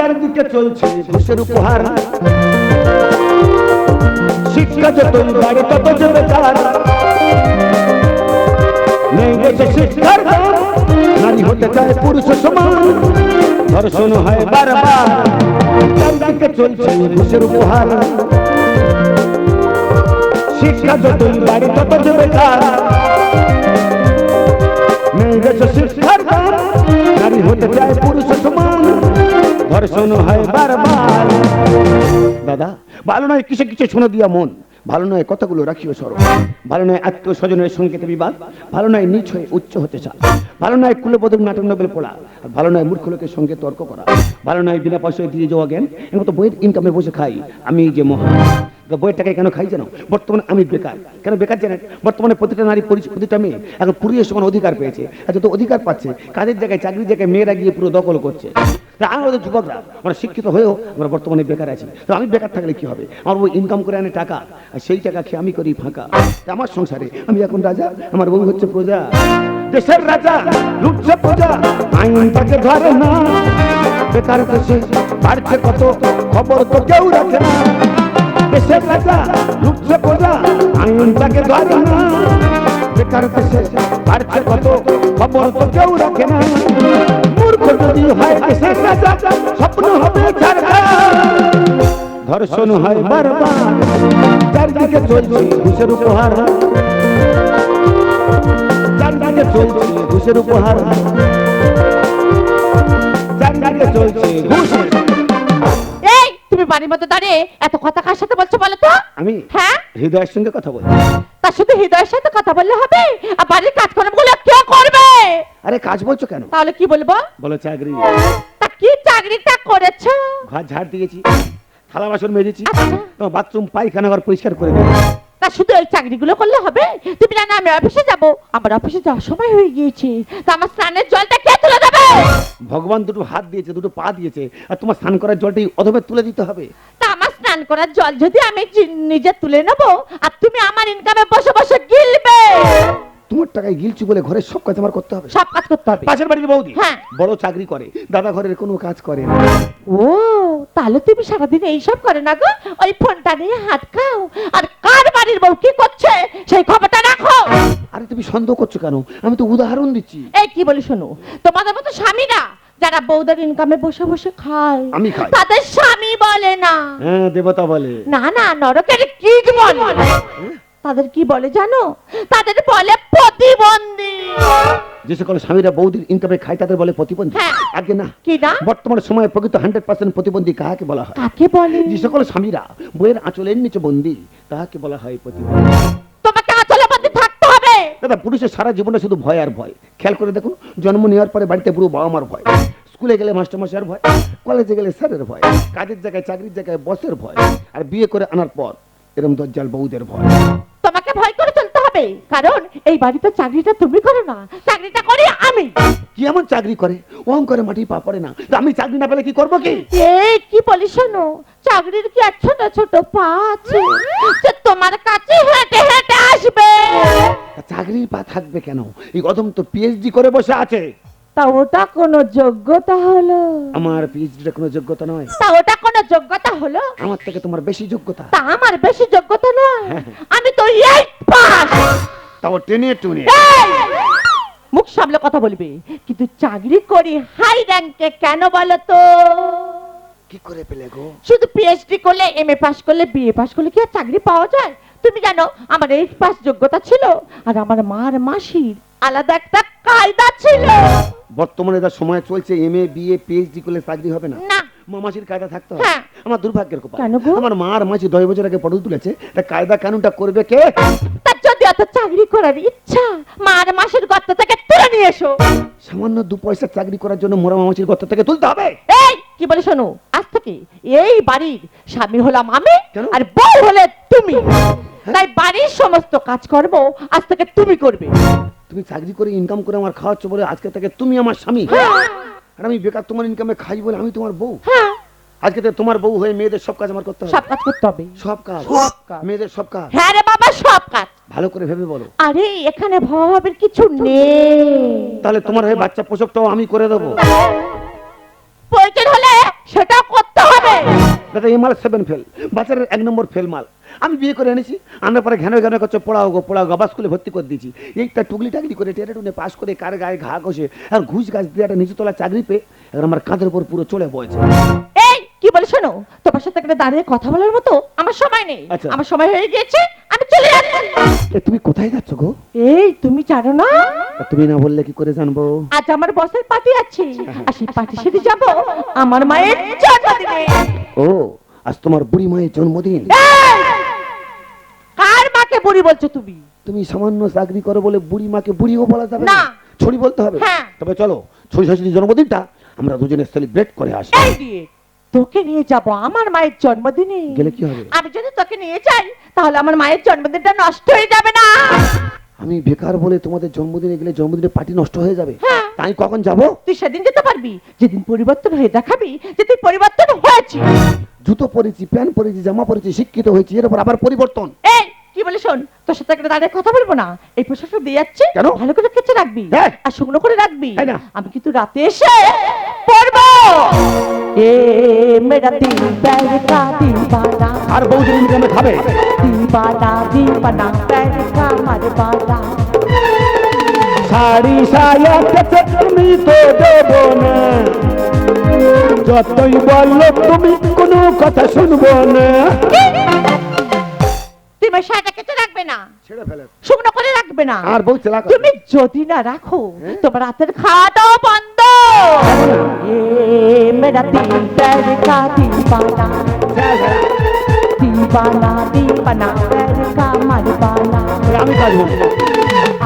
চারিদিকে চলছে, ঘুষের উপহার। শিক্ষা যতই বাড়ে, তত যে বেকার নেই দেশে শিক্ষার নারী হতে চায় পুরুষ সমান। ধর্ষণ হয় বারবার, চারিদিকে চলছে ঘুষের উপহার। শিক্ষা যতই বাড়ে, তত যে বেকার নেই দেশে শিক্ষার নারী হতে চায় ধর্ষণ হয় বারবার। দাদা, ভালো নয় কিসে কিসে শুনে দিয়া মন। ভালো নয় কথাগুলো রাখিও সরব ভালো নয় আত্মীয় স্বজনের সংকেতে বিবাদ। ভালো নয় নিচ হয়ে উচ্চ হতে চা ভালো নয় কুলবোধক নাটক নোবেল পড়া। আর ভালো নয় মূর্খ লোকের সঙ্গে তর্ক করা। ভালো নয় বিনা পয়সায় দিয়ে যাওয়া জ্ঞান। এখন তো বইয়ের ইনকামে বসে খাই আমি যে মহা। তা বইয়ের টাকায় কেন খাই জানো বর্তমানে আমি বেকার। কেন বেকার জানেন? বর্তমানে প্রতিটা নারী পরি- প্রতিটা মেয়ে এখন পুরুষের সমান অধিকার পেয়েছে। আর যত অধিকার পাচ্ছে। কাজের জায়গায়, চাকরির জায়গায় মেয়েরা গিয়ে পুরো দখল করছে। আমাদের যুবকরা, আমরা শিক্ষিত হয়েও আমরা বর্তমানে বেকার আছি। তো আমি বেকার থাকলে কি হবে? আমার বউ ইনকাম করে আনে টাকা, আর সেই টাকা খেয়ে আমি করি ফাঁকা। আমার সংসারে আমি এখন রাজা, আমার বউ হচ্ছে প্রজা। দেশের রাজা লুটছে প্রজা, আইন তাকে ধরে না। বেকার কত? খবর তো কেউ রাখে না। দেশের রাজা লুটছে প্রজা আইন তাকে ধরে না বেকার দেশে বাড়ছে কত খবর তো কেউ রাখে না মূর্খ যদি হয় দেশের রাজা স্বপ্ন হবে ঝাড়খণ্ড ধর্ষণ হয় বারবার চারদিকে চলছে ঘুষের উপহার চারদিকে চলছে ঘুষের উপহার চারদিকে চলছে ঘুষ এই তুমি বাড়ির মধ্যে দাঁড়িয়ে এত কথা কার সাথে বলছো বলো তো? আমি হ্যাঁ? হৃদয়ের সঙ্গে কথা বলছি। তা শুধু হৃদয়ের সাথে কথা বললে হবে? আর বাড়ির কাজকর্মগুলো কে করবে? আরে কাজ বলছো কেন? তাহলে কি বলব? বলো চাকরি। তা কি চাকরিটা করেছ? ঘর ঝাড় দিয়েছি থালা বাসন মেজেছি আচ্ছা। তোমার বাথরুম পায়খানা ঘর পরিষ্কার করে দিয়েছি। তা শুধু ওই চাকরিগুলো করলে হবে? তুমি না আমি অফিসে যাব। আমার অফিসে যাওয়ার সময় হয়ে গিয়েছে। তা আমার স্নানের জলটা কে তুলে দেবে? ভগবান দুটো হাত দিয়েছে দুটো পা দিয়েছে আর তোমার স্নান করার জলটাই অধবে তুলে দিতে হবে। তা আমার স্নান করার জল যদি আমি নিজে তুলে নেব আর তুমি আমার ইনকামে বসে বসে গিলবে। তোমার টাকায় গিলছি বলে ঘরের সব কাজ আমার করতে হবে। সব কাজ করতে হবে। পাশের বাড়ির বৌদি হ্যাঁ। বড় চাকরি করে দাদা ঘরের কোনো কাজ করে না। ও তাহলে তুমি সারাদিন এইসব করে না গো? ওই ফোনটা নিয়ে হাত খাও। আর কার বাড়ির বউ কি করছে সেই খবরটা রাখো। আরে তুমি সন্দেহ করছ কেন? আমি তো উদাহরণ দিচ্ছি। এই কি বলি শোনো তোমাদের মতো স্বামীরা যারা বউদের ইনকামে বসে বসে খায় আমি খাই। তাদের স্বামী বলে না। হ্যাঁ দেবতা বলে। না না নরকের কি বলে। তাদের কি বলে জানো? তাদের বলে প্রতিবন্ধী। যে সকল স্বামীরা বৌদির ইনকামে খায় তাদের বলে প্রতিবন্ধী। হ্যাঁ। আগে না। কি না? বর্তমান সময়ে প্রকৃত হান্ড্রেড পার্সেন্ট প্রতিবন্ধী কাকে বলা হয়? কাকে বলে? যে সকল স্বামীরা বইয়ের আঁচলের নিচে বন্দি তাকে বলা হয় প্রতিবন্ধী। তোমাকে আচলে মধ্যে থাকতে হবে। দাদা পুরুষের সারা জীবনে শুধু ভয় আর ভয়। খেয়াল করে দেখুন জন্ম নেওয়ার পরে বাড়িতে পুরো বাবা মার ভয়। স্কুলে গেলে মাস্টারমশাইয়ের ভয় কলেজে গেলে স্যারের ভয় কাজের জায়গায় চাকরির জায়গায় বসের ভয় আর বিয়ে করে আনার পর এরম দজ্জাল বউদের ভয়। তোমাকে ভয় করে চলতে হবে কারণ এই বাড়িতে চাকরিটা তুমি করো না চাকরিটা করি আমি। কি এমন চাকরি করে? ওম করে মাটি পা পড়ে না। তো আমি চাকরি না পেলে কি করব কি? এই কি বলি শোনো চাকরির কি আর ছোট ছোট পা আছে যে তোমার কাছে হেঁটে হেঁটে আসবে। তা চাকরির পা থাকবে কেন? এই অদম তো পিএইচডি করে বসে আছে। তা ওটা কোনো যোগ্যতা হলো। আমার পিএইচডির কোনো যোগ্যতা নয়। তা ওটা কোনো যোগ্যতা হলো? আমার থেকে তোমার বেশি যোগ্যতা। তা আমার বেশি যোগ্যতা নয়। আমি তো এইট পাস তাও টেনে টুনে মুখ সামলে কথা বলবে। কিন্তু চাকরি করি হাই র্যাঙ্কে কেন বলো তো? কি করে পেলে গো? শুধু পিএইচডি করলে এমএ পাস করলে বিএ পাস করলে কি আর চাকরি পাওয়া যায়? তুমি জানো আমার এইট পাস যোগ্যতা ছিল আর আমার মার মাসির আলাদা একটা কায়দা ছিল। বর্তমানে যা সময় চলছে এম এ বিএ পিএইচডি করলে চাকরি হবে না। না মামাসির কায়দা থাকতে হবে। হ্যাঁ। আমার দুর্ভাগ্যের কথা কেন গো? আমার মার মাসি দশ বছর আগে পটল তুলেছে তা কায়দা কানুনটা করবে কে? তার যদি অত চাকরি করার ইচ্ছা মার মাসির গর্ত থেকে তুলে নিয়ে এসো। সামান্য দু পয়সা চাকরি করার জন্য মোরা মামাসির গর্ত থেকে তুলতে হবে। এই কি বলে শোনো? আজ থেকে এই বাড়ির স্বামী হলাম আমি আর বউ হলে তুমি। তাই বাড়ির সমস্ত কাজ করব আজ থেকে তুমি করবে। তুমি চাকরি করে ইনকাম করে আমার খাওয়াচ্ছ বলে আজকে থেকে তুমি আমার স্বামী। আর আমি বেকার তোমার ইনকামে খাই বলে আমি তোমার বউ। হ্যাঁ। আজকে তো তোমার বউ হয়ে মেয়েদের সব কাজ আমার করতে হবে। সব কাজ করতে হবে। সব কাজ। সব কাজ। মেয়েদের সব কাজ। হ্যাঁ রে বাবা সব কাজ। ভালো করে ভেবে বলো। আরে এখানে ভাবের কিছু নেই। তাহলে তোমার হয়ে বাচ্চা পোষকটাও আমি করে দেবো। প্রয়োজন হলে সেটা এটা এই মাল সেভেন ফেল বাচ্চার এক নম্বর ফেল মাল। আমি বিয়ে করে এনেছি আনার পরে ঘ্যানো ঘ্যানো করছে পড়াও গো পড়াও গো স্কুলে ভর্তি করে দিয়েছি। এইটা টুকলি টাকলি করে টেরে টুনে পাশ করে কার গায়ে ঘা কষে আর ঘুষ গাছ দিয়ে একটা নিচু তোলা চাকরি পেয়ে এখন আমার কাঁধের উপর পুরো চলে বয়েছে। এই কি বলে শোনো? তোমার সাথে একটা দাঁড়িয়ে কথা বলার মতো আমার সময় নেই। আচ্ছা। আমার সময় হয়ে গিয়েছে চলে যাচ্ছি এ, তুমি কোথায় যাচ্ছ গো? এই তুমি জানো না? তুমি না বললে কি করে জানব? আজ আমার বসের পার্টি আছে। আর সেই পার্টি যাব আমার মায়ের জন্মদিনে। ও আজ তোমার বুড়ি মায়ের জন্মদিন। এই! কার মাকে বুড়ি বলছো তুমি? তুমি সামান্য চাকরি করো বলে বুড়ি মাকে বুড়িও বলা যাবে না। না। ছড়ি বলতে হবে। হ্যাঁ। তবে চলো ছড়ি শাশুড়ির জন্মদিনটা আমরা দুজনে সেলিব্রেট করে আসি এই দিয়ে। তোকে নিয়ে যাব আমার মায়ের জন্মদিনে। গেলে কি হবে? আমি যদি তোকে নিয়ে যাই তাহলে আমার মায়ের জন্মদিনটা নষ্ট হয়ে যাবে না। আমি বেকার বলে তোমাদের জন্মদিনে গেলে জন্মদিনে পার্টি নষ্ট হয়ে যাবে? হ্যাঁ। তাই কখন যাব? তুই সেদিন যেতে পারবি যেদিন পরিবর্তন হয়ে দেখাবি যে তুই পরিবর্তন হয়েছি। জুতো পরেছি প্যান্ট পরেছি জামা পরেছি শিক্ষিত হয়েছি এর উপর আবার পরিবর্তন। এই কি বলে শোন? তোর সাথে একটা দাঁড়িয়ে কথা বলব না। এই পোশাকটা দিয়ে যাচ্ছে কেন? ভালো করে কেচে রাখবি হ্যাঁ। আর শুকনো করে রাখবি। আমি কিন্তু রাতে এসে পড়ব। এ মেরা দিল প্যার কা দিবানা আর বৌদিন ইনকামে খাবে? দিবানা দিবানা প্যার কা মারবানা। শাড়ি সায়া কেছে তুমি তো দেব না। যতই বলল তুমি কোনো কথা শুনব না। তুমি মশাটা কেটে রাখবে না। ছেড়ে ফেলে। শুকনো করে রাখবে না। আর বউ চালাক তুমি যদি না রাখো তোমার রাতের খাওয়াটাও বন্ধ। ये मेरा तीन पैर का दीपाना दीपाना दीपाना पैर का मरबाना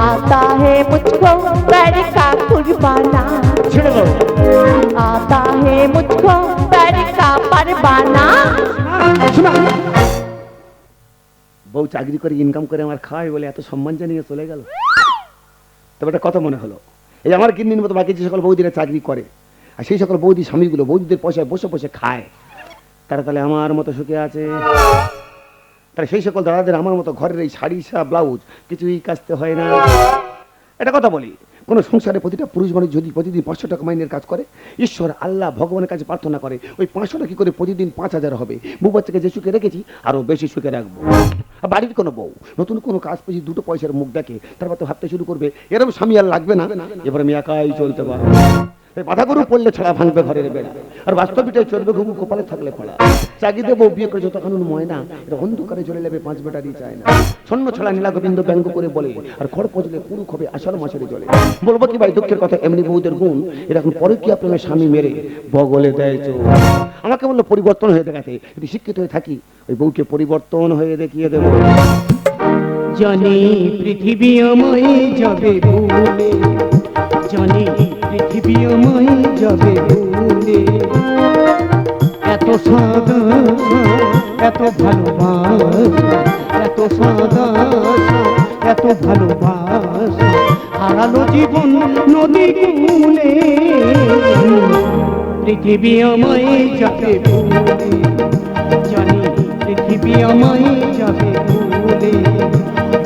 आता है मुझको पैर का হে आता है मुझको पैर का परबाना বউ চাকরি করে ইনকাম করে আমার খাওয়াই বলে এত সম্মান জানিয়ে চলে গেল। তবে একটা কথা মনে হলো, এই আমার কিন্নির মতো বাকি যে সকল বৌদিরা চাকরি করে, আর সেই সকল বৌদি স্বামীগুলো বৌদিদের পয়সায় বসে বসে খায়, তারা তাহলে আমার মতো সুখে আছে? তাহলে সেই সকল দাদাদের আমার মতো ঘরের এই শাড়ি সা ব্লাউজ কিছুই কাচতে হয় না। এটা কথা বলি কোনো সংসারে প্রতিটা পুরুষ মানুষ যদি প্রতিদিন পাঁচশো টাকা মাইনের কাজ করে ঈশ্বর আল্লাহ ভগবানের কাছে প্রার্থনা করে ওই পাঁচশো টাকা কি করে প্রতিদিন পাঁচ হাজার হবে? বউ বাচ্চাকে যে সুখে রেখেছি আরও বেশি সুখে রাখব। আর বাড়ির কোনো বউ নতুন কোনো কাজ পেয়েছি দুটো পয়সার মুখ দেখে তারপর তো ভাবতে শুরু করবে এরকম স্বামী আর লাগবে না। এবার আমি একাই চলতে পারব। বাধা গরু পড়লে ছাড়া ভাঙবে ঘরের বেড়া। আর বাস্তবিটাই চলবে ঘুঘু কপালে থাকলে ফলা। চাকরিতে বউ বিয়ে করেছে তখন ময়না, এটা অন্ধকারে চলে যাবে পাঁচ বেটারই চায় না ছন্ন ছড়া নীলা গোবিন্দ ব্যঙ্গ করে বলে, আর খড় পচলে পুরুষ হবে আষাঢ় মাসের জলে। বলব কি ভাই, দুঃখের কথা, এমনি বউদের গুণ এরকম পরে কি আপনার স্বামী মেরে বগলে দেয় চোখ। আমাকে বলল পরিবর্তন হয়ে দেখাতে, যদি শিক্ষিত হয়ে থাকি, ওই বউকে পরিবর্তন হয়ে দেখিয়ে দেবো। জনে পৃথিবী আমায় যাবে ভুলে জনে পৃথিবী আমায় যাবে ভুলে। এত সাদা, এত ভালোবাসা, এত সাদা, এত ভালোবাসা, হারালো জীবন নদী কুলে। পৃথিবী আমায় যাবে ভুলে, জানি পৃথিবী আমায় যাবে ভুলে,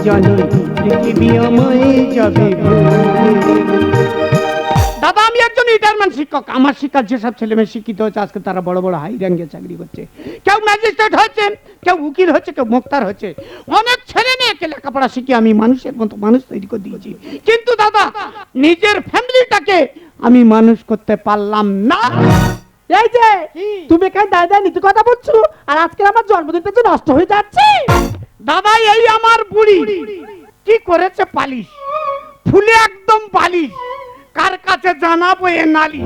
জানি পৃথিবী আমায় যাবে ভুলে। রিটায়ারমেন্ট শিক্ষক আমার শিক্ষার যেসব ছেলে মেয়ে শিক্ষিত হয়েছে আজকে তারা বড় বড় হাই র্যাঙ্কে চাকরি করছে। কেউ ম্যাজিস্ট্রেট হয়েছে কেউ উকিল হচ্ছে কেউ মোক্তার হচ্ছে অনেক ছেলে মেয়েকে লেখাপড়া শিখে আমি মানুষের মতো মানুষ তৈরি করে দিয়েছি। কিন্তু দাদা নিজের ফ্যামিলিটাকে আমি মানুষ করতে পারলাম না। এই যে তুমি এখানে দাঁড়িয়ে নীতি কথা বলছো আর আজকে আমার জন্মদিনটা যে নষ্ট হয়ে যাচ্ছে। দাদা এই আমার বুড়ি। কি করেছে পালিশ? ফুলে একদম পালিশ। কার কাছে জানাব এ নালি?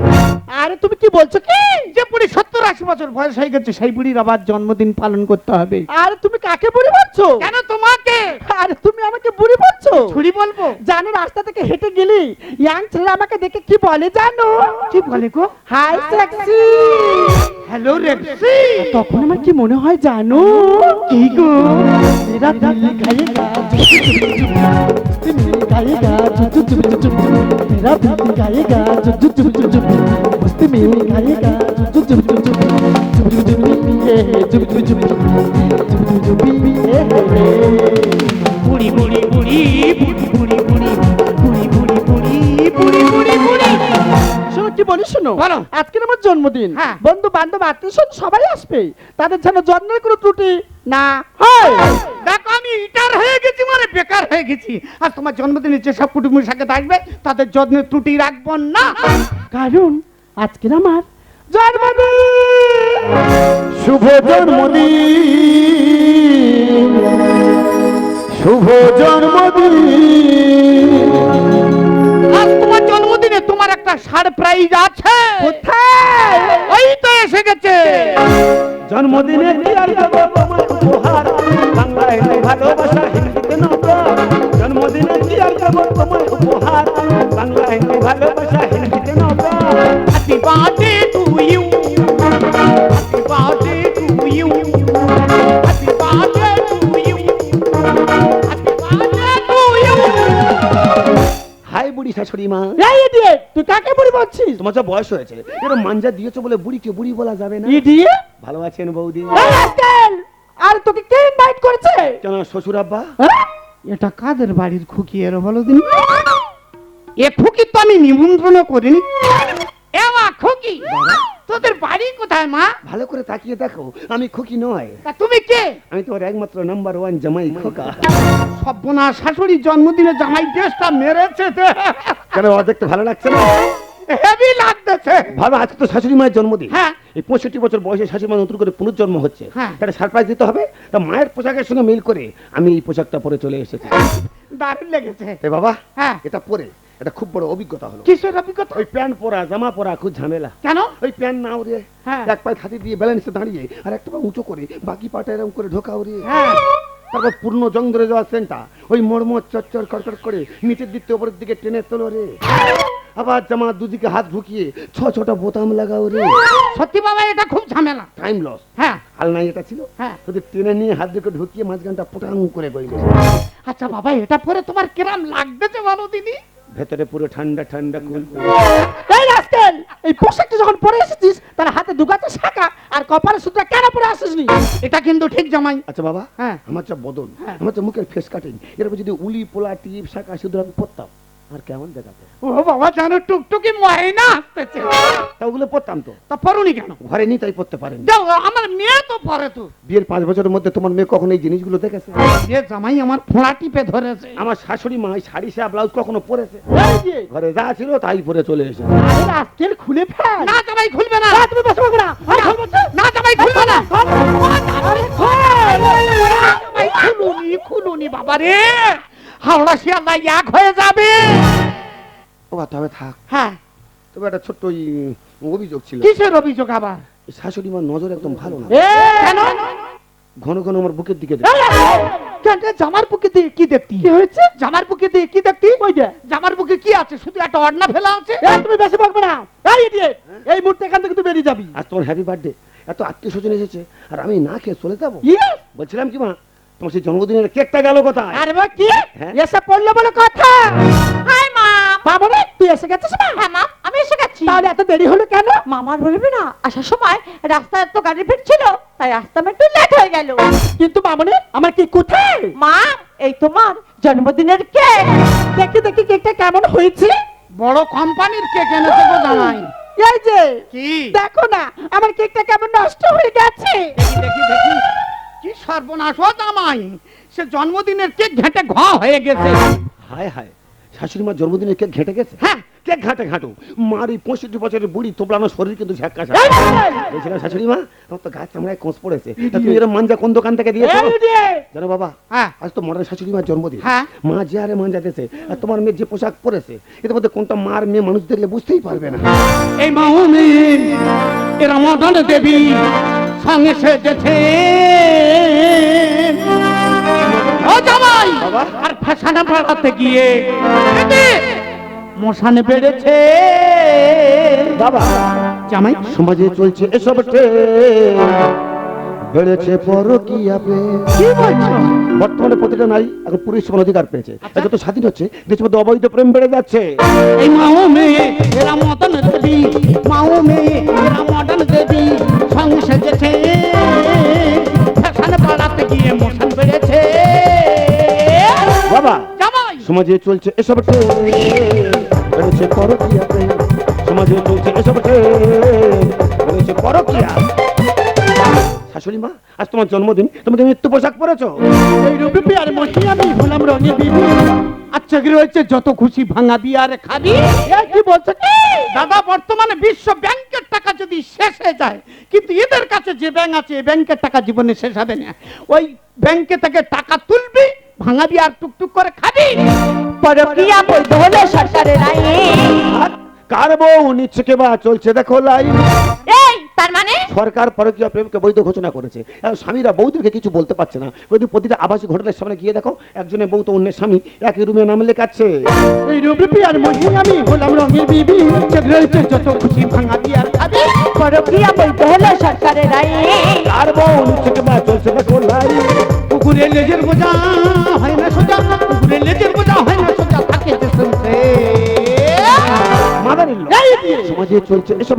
আরে তুমি কি বলছো কি? যে বুড়ি সত্তর আশি বছর বয়স হয়ে গেছে সেই বুড়ির আবার জন্মদিন পালন করতে হবে। আরে তুমি কাকে বুড়ি বলছো? কেন তোমাকে? আরে তুমি আমাকে বুড়ি বলছো? ছুরি বলব? জানো রাস্তা থেকে হেঁটে গেলি ইয়াং ছেলে আমাকে দেখে কি বলে জানো? কি বলে গো? হাই সেক্সি হ্যালো রেক্সি তখন আমার কি মনে হয় জানো? কি গো? এরা দিল্লি খাইয়ে গা তুমি খাইয়ে গা মেরা দিল্লি गाएगा जो जो जो जो मस्ती में गाएगा जो जो जो जो जो जो जो ये जो जो जो जो जो जो ये बुड़ी बुड़ी बुड़ी बुड़ी बुड़ी बुड़ी বুড়ি বুড়ি বুড়ি শোনো বলো। আজকে আমার জন্মদিন। হ্যাঁ। বন্ধু বান্ধব আত্মীয় সবাই আসবে তাদের যেন জন্মের কোনো ত্রুটি না। হয়। আমি ইটার হয়ে গেছি মানে বেকার হয়ে গেছি। আর তোমার জন্মদিনে যেসব কুটুম্ব সাথে আসবে তাদের যত্নের ত্রুটি রাখব না। কারণ আজকের আমার জন্মদিন। শুভ জন্মদিন। শুভ জন্মদিন। আজ তোমার জন্মদিনে তোমার একটা সারপ্রাইজ আছে। কোথায়? ওই তো এসে গেছে। জন্মদিনে কি আর দেবো? উপহার। বাংলায় নেই ভালোবাসা হিন্দিতে you. Happy birthday to you. Happy birthday to you. Happy birthday to you. Hi বুড়ি শাশুড়ি মা। এই ইডিয়েট তুই কাকে বুড়ি বলছিস? তোমার যা বয়স হয়েছে এরকম মাঞ্জা দিয়েছ বলে বুড়িকে বুড়ি বলা যাবে না? ইডিয়েট? ভালো আছেন বৌদি। এই আজকাল আর তোকে কে ইনভাইট করেছে? কেন শ্বশুর আব্বা? হ্যাঁ? এটা কাদের বাড়ির খুকি এর বলো দিন? এ খুকি তো আমি নিমন্ত্রণ করিনি। এ মা খুকি তোদের বাড়ি কোথায় মা? ভালো করে তাকিয়ে দেখো আমি খুকি নয়। তা তুমি কে? আমি তোমার একমাত্র নাম্বার ওয়ান জামাই খোকা। সব্যনা শাশুড়ি জন্মদিনে জামাই ড্রেসটা মেরেছে কেন ও দেখতে ভালো লাগছে না? হেভি লাগতেছে। ভালো আজকে তো শাশুড়ি মায়ের জন্মদিন। হ্যাঁ। এই পঁয়ষট্টি বছর বয়সে শাশুড়ি মা নতুন করে পুনর্জন্ম হচ্ছে। হ্যাঁ। একটা সারপ্রাইজ দিতে হবে তা মায়ের পোশাকের সঙ্গে মিল করে আমি এই পোশাকটা পরে চলে এসেছি। দারুণ লেগেছে। বাবা হ্যাঁ। এটা পরে এটা খুব বড় অভিজ্ঞতা হলো। কিসের অভিজ্ঞতা? ওই প্যান্ট পরা জামা পরা খুব ঝামেলা। কেন? ওই প্যান্ট না উড়ে হ্যাঁ। এক পায়ে হাতি দিয়ে ব্যালেন্সে দাঁড়িয়ে আর একটা পা উঁচু করে বাকি পাটা এরকম করে ঢোকা উড়িয়ে হ্যাঁ। তারপর পূর্ণ জং ধরে যাওয়া সেন্টা ওই মরমর চচ্চর কড়কড় করে নিচের দিক থেকে উপরের দিকে টেনে তোলো রে। আবার জামা দুদিকে হাত ঢুকিয়ে ছ ছটা বোতাম লাগাও রে। সত্যি বাবা এটা খুব ঝামেলা। টাইম লস হ্যাঁ। হাল নাই এটা ছিল। হ্যাঁ। যদি টেনে নিয়ে হাত দিকে ঢুকিয়ে মাঝখানটা পোটাং করে গইলে। আচ্ছা বাবা এটা পরে তোমার কিরাম লাগতেছে বলো দিদি? ভেতরে পুরো ঠান্ডা ঠান্ডা কুল। এই রাস্কেল এই পোশাকটা যখন পরে এসেছিস তার হাতে দুগাতে শাখা আর কপালে সুতরা কেন পরে আসিসনি? এটা কিন্তু ঠিক জামাই। আচ্ছা বাবা হ্যাঁ। আমার চা বদল হ্যাঁ। আমার তো মুখের ফেস কাটিং এরপর যদি উলি পোলা টিপ শাখা আমি পরতাম। আর কেমন দেখাতো? ও বাবা জানো টুকটুকি ময়না আসতেছে। তা ওগুলো পরতাম তো। তা পড়ুনি কেন? ঘরে নি তাই পড়তে পারেন। যাও আমার মেয়ে তো পরে তো। বিয়ের পাঁচ বছরের মধ্যে তোমার মেয়ে কখনো এই জিনিসগুলো দেখেছে? যে জামাই আমার ফোঁড়া টিপে ধরেছে। আমার শাশুড়ি মা শাড়ি সা ব্লাউজ কখনো পরেছে? ঘরে যা ছিল তাই পরে চলে এসেছে। আরে রাস্কেল খুলে ফেল। না জামাই খুলবে না। না, তুমি বসে পারবে না। জামাই খুলবে না। খুলুনি খুলুনি বাবা রে। হাওড়া শিয়ালদা এক হয়ে যাবে। ও বা তবে থাক। হ্যাঁ। তবে একটা ছোট্ট অভিযোগ ছিল। কিসের অভিযোগ আবার? শাশুড়ি মার নজর একদম ভালো না। কেন? ঘন ঘন আমার বুকের দিকে জামার বুকে দিয়ে কি দেখতি? কি হয়েছে? জামার বুকে দিয়ে কি দেখতি? ওই যে। জামার বুকে কি আছে? শুধু একটা অডনা ফেলা আছে? তুমি বেশি বকবে না। এই idiot, এই মুহূর্তে এখান থেকে তুই বেরিয়ে যাবি। আজ তোমার হ্যাপি বার্থডে এত আত্মীয় স্বজন এসেছে আর আমি না খেয়ে চলে যাব? বলছিলাম কি মা তোমার সেই জন্মদিনের কেকটা গেল কোথায়? আরে বা কি? হ্যাঁ? এসে পড়ল বলে কথা। হাই মা। বাবা রে তুই এসে গেছিস মা? হ্যাঁ মা আমি এসে গেছি। তাহলে এত দেরি হলো কেন? মামার বলবে না আসার সময় রাস্তায় তো গাড়ি ভিড় ছিল তাই রাস্তা একটু লেট হয়ে গেল। কিন্তু মামনে আমার কি কোথায়? মা এই তোমার জন্মদিনের কেক। দেখি দেখি কেকটা কেমন হয়েছে। বড় কোম্পানির কেক এনেছে গো জামাই। এই যে কি? দেখো না আমার কেকটা কেমন নষ্ট হয়ে গেছে। দেখি দেখি দেখি। কি সর্বনাশ ও জামাই? সে জন্মদিনের কেক ঘেঁটে ঘ হয়ে গেছে। হায় হায় শাশুড়ি মার জন্মদিনের কেক ঘেটে গেছে? হ্যাঁ। কেক ঘাটে ঘাটু। মার এই পঁয়ষট্টি বছরের বুড়ি তোপলানো শরীর কিন্তু ঝাক্কা বলছিলাম শাশুড়ি মা আমার তো গাছ চামড়ায় কোঁচ পড়েছে। তুমি এরকম মাঞ্জা কোন দোকান থেকে দিয়েছ! জানো বাবা হ্যাঁ। আজ তো মরার শাশুড়ি মার জন্মদিন। হ্যাঁ। মা যে আরে মাঞ্জা দিয়েছে আর তোমার মেয়ে যে পোশাক পরেছে এর মধ্যে কোনটা মার মেয়ে মানুষ দেখলে বুঝতেই পারবে না। এই মাউমি এরা মদন দেবী। সঙ্গে সেজেছে। ও জামাই। আর ফ্যাশনে বেড়াতে গিয়ে এতে মশানে বেড়েছে। বাবা। জামাই সমাজে চলছে এসব বেড়েছে পরকিয়া প্রেম। কি বলছো? বর্তমানে প্রতিটা নারী এখন পুরুষ সমান অধিকার পেয়েছে। আর যত স্বাধীন হচ্ছে দেশের মধ্যে অবৈধ প্রেম বেড়ে যাচ্ছে। এই মাউমি এরা মদন দেবী। মাউমি এরা মদন দেবী। সঙ্গে সেজেছে। ফ্যাশনে বেড়াতে গিয়ে মশান বেড়েছে। বাবা জামাই! সমাজে চলছে এসব ট্রেন বেড়েছে পরকিয়া প্রেম। সমাজে চলছে এসব ট্রেন পরকিয়া। শাশুড়ি মা আজ তোমার জন্মদিন। তুমি মৃত্যু পোশাক পরেছো। এই রূপে আর মহি আমি হলাম রঙে বিবি। আচ্ছা কি রয়েছে? যত খুশি ভাঙা বিয়ার খাবি। কি বলছো? দাদা বর্তমানে বিশ্ব ব্যাংকের টাকা যদি শেষ হয়ে যায় কিন্তু এদের কাছে যে ব্যাংক আছে এই ব্যাংকের টাকা জীবনে শেষ হবে না। ওই ব্যাংকে থেকে টাকা তুলবি ভাঙা বিয়ার টুকটুক করে খাবি। পরকিয়া বৈধ হলো সরকারের আইন। কার বউ নিচ্ছে কে বা চলছে? দেখো লাইন এই তার মানে? সরকার পরকীয়া প্রেমকে বৈধ ঘোষণা করেছে। আর স্বামীরা বউদেরকে কিছু বলতে পারছে না। যদি প্রতিটা আবাসিক হোটেলের সামনে গিয়ে দেখো একজনের বউ তো অন্যের স্বামী একই রুমে নাম লেখাচ্ছে। এই রূপে আর মহি আমি হলাম রঙে বিবি। যত খুশি ভাঙা খাবি। পরকিয়া বৈধ হলো সরকারের আইন। কার বউ কে বা চলছে দেখো লাইন কুকুরের লেজের বোঝা হয় না সোজা। কুকুরের লেজের বোঝা হয় না সোজা। থাকে যে শুনছে মাদার সমাজে চলছে এসব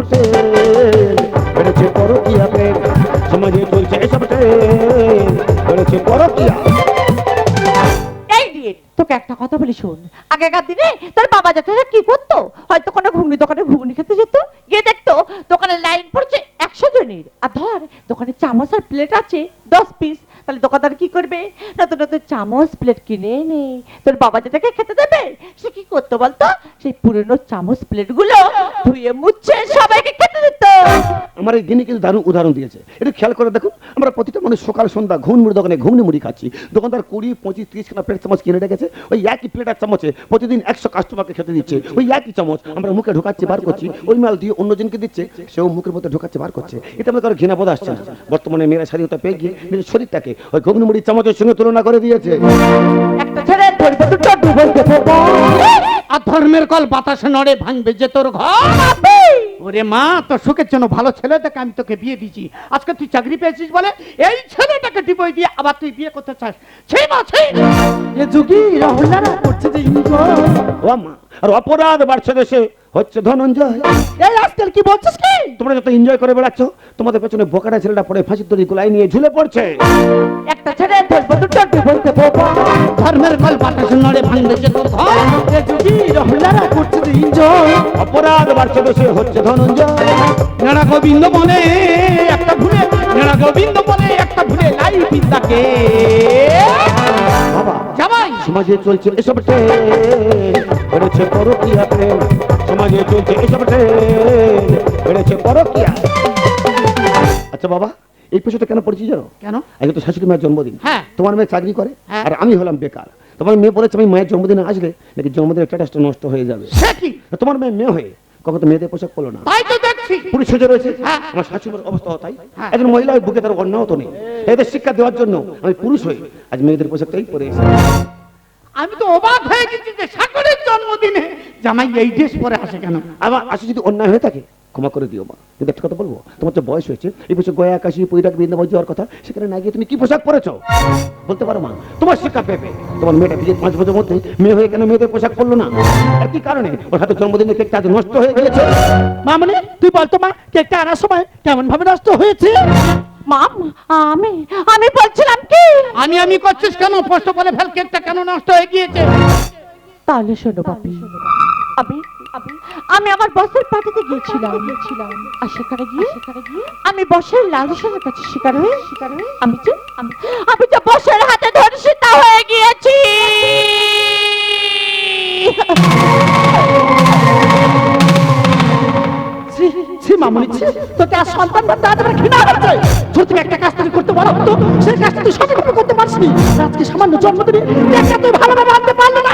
একটা শোন, আগেকার দিনে তোর বাবা জ্যাঠারা কি করতো, হয়তো কোনো ঘুগনি দোকানে ঘুগনি খেতে যেত, গিয়ে দেখতো দোকানে লাইন পড়ছে একশো জনের। আর ধর, দোকানে চামচ আর প্লেট আছে, দশ পিস তাহলে দোকানদার কি করবে? নতুন নতুন চামচ প্লেট কিনে এনে, তোর বাবা যেটাকে খেতে দেবে, সে কি করতো বলতো? সেই পুরনো চামচ প্লেটগুলো ধুয়ে মুছে সবাইকে আমার এই দিনে কিন্তু দারুণ উদাহরণ দিয়েছে। এটা খেয়াল করে দেখুন, আমরা প্রতিটা মানুষ সকাল, সন্ধ্যা, ঘুম মুড়ি দোকানে ঘুমনি মুড়ি খাচ্ছি। দোকানদার কুড়ি, পঁচিশ, তিরিশ খানা প্লেট চামচ কিনে রেখেছে, ওই একই প্লেট আর চামচে প্রতিদিন একশো কাস্টমারকে খেতে দিচ্ছে। ওই একই চামচ আমরা মুখে ঢোকাচ্ছি, বার করছি, ওই মাল দিয়ে অন্যজনকে দিচ্ছে, সেও মুখের মধ্যে ঢোকাচ্ছে, বার করছে। এটা আমাদের কারও ঘৃণাবোধ আসছে বর্তমানে মেয়েরা স্বাধীনতা পেয়ে গিয়ে নিজের শরীরটাকে ওই ঘুগনি, মুড়ির চামচের সঙ্গে তুলনা করে দিয়েছে। একটা ডুবল আর ধর্মের কল বাতাসে নড়ে ভাঙবে যে তোর ঘর। ওরে মা তোর সুখের জন্য ভালো ছেলে দেখে আমি তোকে বিয়ে দিচ্ছি আজকে তুই চাকরি পেয়েছিস বলে এই ছেলেটাকে ডিবই দিয়ে আবার তুই বিয়ে করতে চাস। সেই মা সেই এ যুগি রহলারা করছে যে enjoy। ও মা আর অপরাধ বাড়ছে দেশে হচ্ছে ধনঞ্জয়। এই আজকাল কি বলছিস তোমরা যত এনজয় করে বেড়াচ্ছ তোমাদের পেছনে বোকাটা ছেলেটা পড়ে ফাঁসির দড়ি গোলায় নিয়ে ঝুলে পড়ছে। একটা ছেড়ে ধরবে দুটো ডুবল দেবো ধর্মের কল বাতাসে নড়ে ভাঙবে যে তোর ঘর এ যুগি রাহুলারা করছে যে অপরাধ বাড়ছে দেশে হচ্ছে ধনঞ্জয়। নেড়া গোবিন্দ বলে একটা ভুলে নেড়া গোবিন্দ বলে একটা ভুলে লাই বিদ্যাকে বাবা। জামাই। সমাজে চলছে এসব বেড়েছে পরকিয়া প্রেম সমাজে চলছে এসব বেড়েছে পরকিয়া। আচ্ছা বাবা এই পেশাটা কেন পড়েছি জানো? কেন? আজকে তো শাশুড়ি মায়ের জন্মদিন। হ্যাঁ। তোমার মেয়ে চাকরি করে হ্যাঁ। আর আমি হলাম বেকার। তোমার মেয়ে বলেছে আমি মায়ের জন্মদিনে আসলে নাকি জন্মদিনের স্ট্যাটাসটা নষ্ট হয়ে যাবে? তোমার মেয়ে মেয়ে হয়ে। কখন তো মেয়েদের পোশাক পড়ল না। তাই তো দেখছি। পুলিশ সেজে রয়েছে হ্যাঁ। আমার শাশুড়ির অবস্থা তাই। হ্যাঁ। একজন মহিলা বুকে তার অন্যায় তো নেই। এদের শিক্ষা দেওয়ার জন্য আমি পুরুষ হই আজ মেয়েদের পোশাকটাই পরে এসেছি। আমি তো অবাক হয়ে গেছি যে সাগরের জন্মদিনে জামাই এই ড্রেস পরে আসে কেন? আবার আসে যদি অন্যায় হয়ে থাকে? ক্ষমা করে দিও মা। কিন্তু একটা কথা বলব? তোমার তো বয়স হয়েছে। এই বছর গয়া আকাশি পৈরাক বৃন্দাবন যাওয়ার কথা সেখানে না গিয়ে তুমি কি পোশাক পরেছো? বলতে পারো মা তোমার শিক্ষা পেবে। তোমার মেয়েটা বিয়ের পাঁচ বছর মধ্যে মেয়ে হয়ে কেন মেয়েদের পোশাক পরলো না? আর কি কারণে ওর হাতে জন্মদিনের কেকটা আজ নষ্ট হয়ে গেছে মা মামনি তুই বলতো মা কেকটা আনার সময় কেমন ভাবে নষ্ট হয়েছে? মাম আমি আমি বলছিলাম কি? আমি আমি করছিস কেন? স্পষ্ট বলে ফেল কেকটা কেন নষ্ট হয়ে গিয়েছে? তাহলে শোনো বাপি আমি আমি- আমি আমার বসের পার্টিতে গিয়েছিলাম। গিয়েছিলাম আর সেখানে গিয়ে সেখানে গিয়ে আমি বসের লালসনের কাছে শিকার হয়ে শিকার হয়ে আমি যে আমি- যে বসের হাতে ধর্ষিতা হয়ে গিয়েছি। তোকে আর যদি একটা কাজ করতে বলা হতো সেই কাজটা তুই করতে আজকে সামান্য জন্মদিনে একটা তুই ভালোভাবে আনতে পারলে না।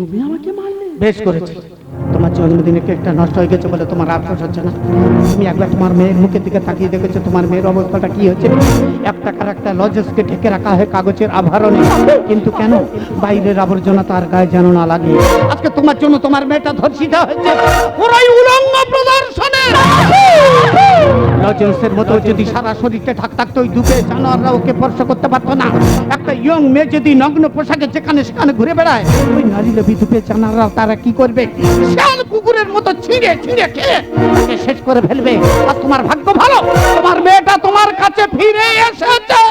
তুমি আমাকে মারলে? বেশ করেছি। তোমার জন্মদিনে কেকটা নষ্ট হয়ে গেছে বলে তোমার আফসোস হচ্ছে না? তুমি একবার তোমার মেয়ের মুখের দিকে তাকিয়ে দেখেছ তোমার মেয়ের অবস্থাটা কি হচ্ছে একটা কার একটা লজেসকে ঢেকে রাখা হয় কাগজের আভরণে। কিন্তু কেন? বাইরের আবর্জনা তার গায়ে যেন না লাগে। আজকে তোমার জন্য তোমার মেয়েটা ধর্ষিতা হয়েছে। ওরাই উলঙ্গ লজেন্সের মতো যদি সারা শরীরটা ঢাক থাকতো ওই দুপে জানোয়াররা ওকে স্পর্শ করতে পারতো না। একটা ইয়ং মেয়ে যদি নগ্ন পোশাকে যেখানে সেখানে ঘুরে বেড়ায় ওই নারী লোভী দুপে জানোয়াররা তারা কি করবে? শিয়াল কুকুরের মতো ছিঁড়ে ছিঁড়ে খেয়ে শেষ করে ফেলবে। আর তোমার ভাগ্য ভালো তোমার মেয়েটা তোমার কাছে ফিরে এসেছে।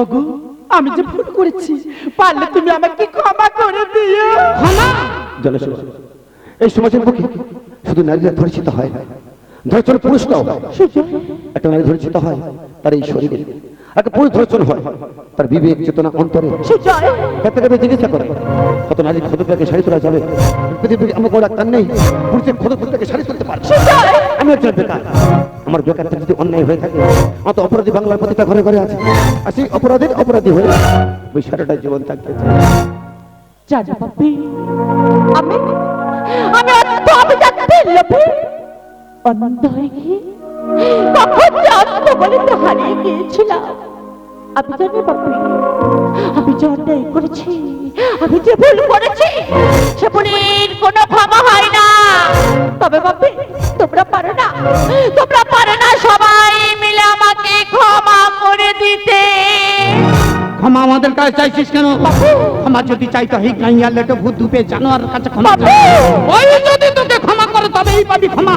ওগো আমি যে ভুল করেছি পারলে তুমি আমাকে ক্ষমা করে দিও। ক্ষমা? জলেশ্বর এই সমাজের বুকে শুধু নারীরা ধর্ষিত হয়। না ধর্ষণ পুরুষটাও। একটা নারী ধর্ষিত হয় তার এই শরীরে। একটা পুরুষ ধর্ষণ হয় তার বিবেক চেতনা অন্তরে। ক্ষেত্রে চিকিৎসা করে, কত নারী ক্ষতটাকে শাড়ি তোলা যাবে? আমার কোনো ডাক্তার নেই, পুরুষের ক্ষতটাকে শাড়ি তুলতে পারছে আমি একজন বেকার, আমার বেকারটা যদি অন্যায় হয়ে থাকে অত অপরাধী বাংলার প্রতিটা ঘরে ঘরে আছে। আর সেই অপরাধের অপরাধী হয়ে ওই সারাটা জীবন থাকতে আমি আমি আমি অন্ধ হয়ে গিয়ে কখন যে অন্ধ বলে তো হারিয়ে গিয়েছিলাম। আমি জানি বাপি আমি যে অন্যায় করেছি আমি যে ভুল করেছি সে ভুলের কোনো ক্ষমা হয় না। তবে বাপি তোমরা পারো না তোমরা পারো না সবাই মিলে আমাকে ক্ষমা করে দিতে। ক্ষমা আমাদের কাছে চাইছিস কেন? ক্ষমা যদি চাইতো হিক লেটে ভূত ধুপে জানোয়ারের কাছে ক্ষমা! ওই যদি তোকে ক্ষমা করে তবেই পাবি ক্ষমা।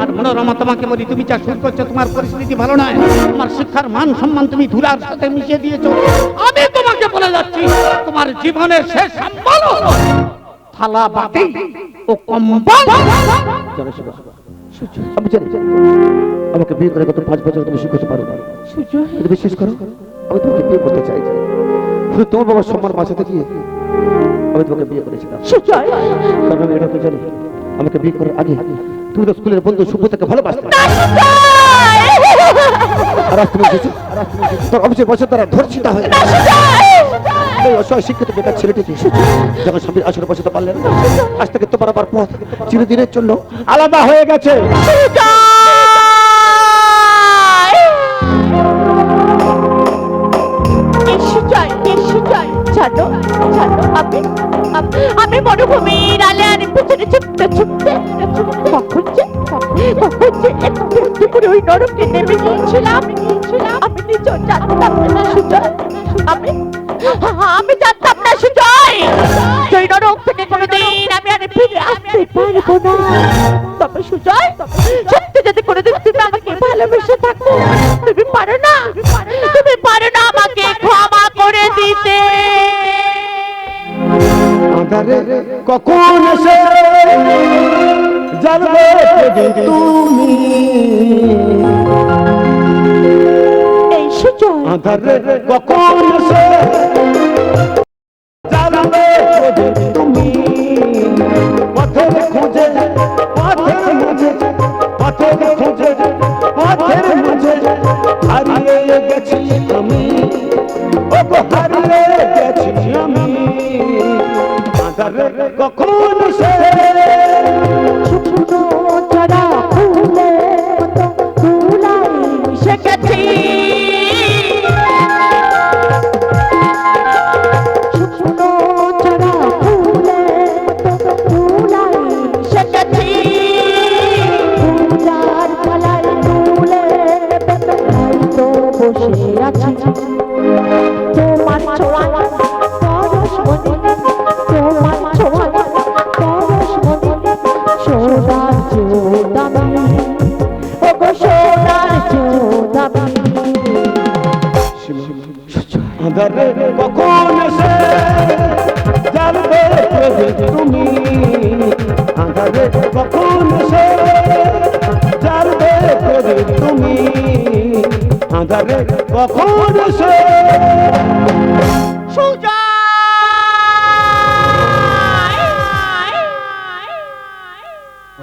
আর মনোরমা তোমাকে বলি তুমি যা শুরু করছ তোমার পরিস্থিতি ভালো নয়। তোমার শিক্ষার মান সম্মান তুমি ধুলার সাথে মিশিয়ে দিয়েছ। আমি তোমাকে বলে যাচ্ছি তোমার জীবনের শেষ সম্বল হলো থালা বাটি ও কম্বল। আমি জানি আমাকে বিয়ে করে গত পাঁচ বছর তুমি শিখতে পারো না সুজয় বিশ্বাস করো? আমি তোমাকে বিয়ে করতে চাই। শুধু তোমার বাবার সম্মান বাঁচাতে গিয়ে আমি তোমাকে বিয়ে করেছিলাম। সুজয় কারণ আমি এটা তো জানি। আমাকে বিয়ে করার আগে তুমি তো স্কুলের বন্ধু সুব্রতাকে ভালোবাসতে আর তুমি তোর বছর তারা ধর্ষিতা হয়ে চিরদিনের জন্য আলাদা হয়ে গেছে। আমি মরুভূমির আলে আর পিছনে একটু ওই নরকে নেমে গিয়েছিলাম। আমি নিজেও জানতাম না, সুজয়। আমি আমি না, সুজয়। ওই নরক থেকে কোনোদিন আমি আর ফিরে আসতে পারব না। তবে সুজয়, সত্যি যদি কোনোদিন তুমি আমাকে ভালোবেসে থাকো, তুমি পারো না। তুমি পারো না আমাকে। আধারে কখন এসে জানবে তুমি? আধারে কখন এসে জানবে তুমি? পথের বসে